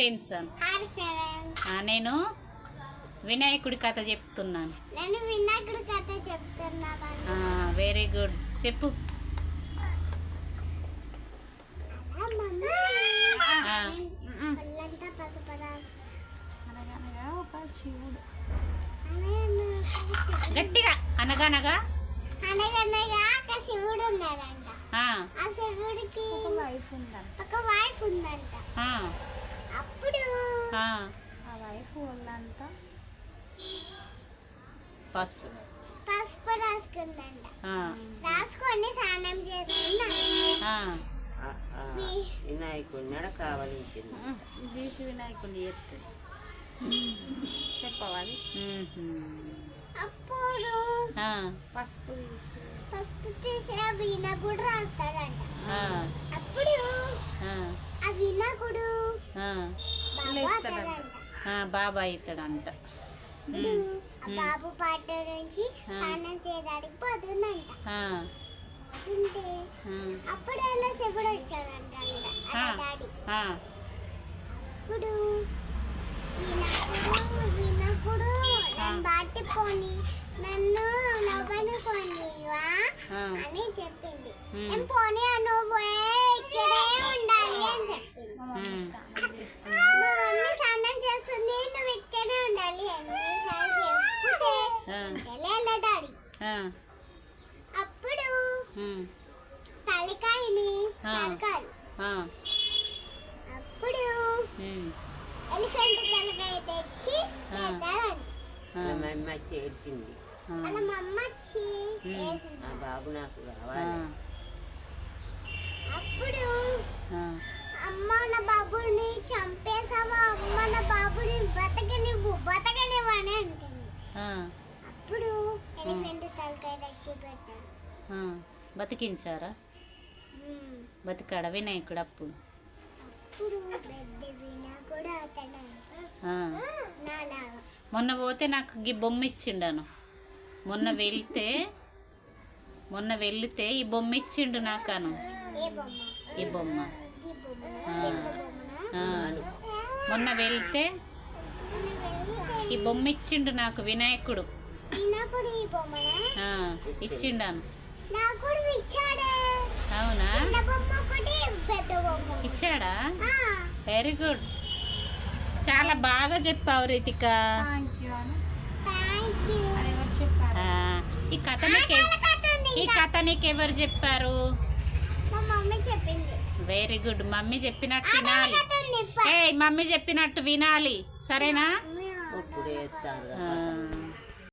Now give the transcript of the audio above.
Friends నేను వినాయకుడి కథ చెప్తున్నాను. నేను వినాయకుడి కథ చెప్తున్నాను వెరీ గుడ్ చెప్పు. గట్టిగా అనగనగా అనగనగా ఒక శివుడు ఉన్నాడంట. ఆ. శివుడికి ఒక వైఫ్ ఉందంట. ఒక వైఫ్ ఉందంట. ఆ, వైఫ్ వాళ్ళంతా పస్. పసుపు రాసుకుందంట. ఆ, రాసుకొని స్నానం ఆ, ఆ, వినాయకుడిని కావలించింది. దీసి వినాయకుడిని ఎత్తు. చెప్పవా అది మ్మ్హ్మ్. అప్పుడు ఆ, పసుపు తీసి. పసుపు తీసి ఆ వినాయకుడు రాస్తాడంట. ఆ, అప్పుడు ఆ, ఆ. వినాయకుడు ఆ, బాబా ఆ, బాబా పాట నుంచి స్నానం చేయడానికి పోతుందంట. పోతుంటే అప్పుడు అలా శివుడు వచ్చాడంట డాడీ. వినాకుడు వినాకుడు నన్ను బాటి పోని నన్ను లోపలి పోనివా. అని చెప్పింది. నేను పోనీ నువ్వు ఇక్కడే ఉండాలి అని చెప్పింది మా మమ్మీ మ్మ్. స్నానం చేస్తుంది మా మమ్మీ స్నానం చేస్తుంది నువ్వు ఇక్కడే ఉండాలి అని స్నానం చేస్తుంటే ఆ, వెళ్ళా డాడీ ఆ, అప్పుడు ఉమ్, తలకాయని. నరకాలి అప్పుడు ఎలిఫెంట్ తలకాయ తెచ్చి అమ్మ ఆ, వాళ్ళ మా అమ్మ వచ్చి ఆ బాబు నాకు కావాలి. అప్పుడు అమ్మ నా బాబుని చంపేసావా అమ్మ నా బాబుని బతకనివ్వు బతకనివ్వని అంటుంది. అప్పుడు ఎలిఫెంట్ తలకాయ తెచ్చి పెడతాడు ఆ. బతికించారా. బతికాడ వినాయకుడు అప్పుడు మొన్న పోతే నాకు ఈ బొమ్మ ఇచ్చిండాను. మొన్న వెళ్తే మొన్న వెళ్తే ఈ బొమ్మ ఇచ్చిండు నాకను. ఈ బొమ్మ. మొన్న వెళ్తే ఈ బొమ్మ ఇచ్చిండు నాకు వినాయకుడు. ఇచ్చిండాను. అవునా. ఇచ్చాడా? ఆ, వెరీ గుడ్ చాలా బాగా చెప్పావు రితిక. ఈ కథ నీకు ఈ కథ నీకు ఎవరు చెప్పారు? వెరీ గుడ్ మమ్మీ చెప్పినట్టు వినాలి. ఏ మమ్మీ చెప్పినట్టు వినాలి. సరేనా?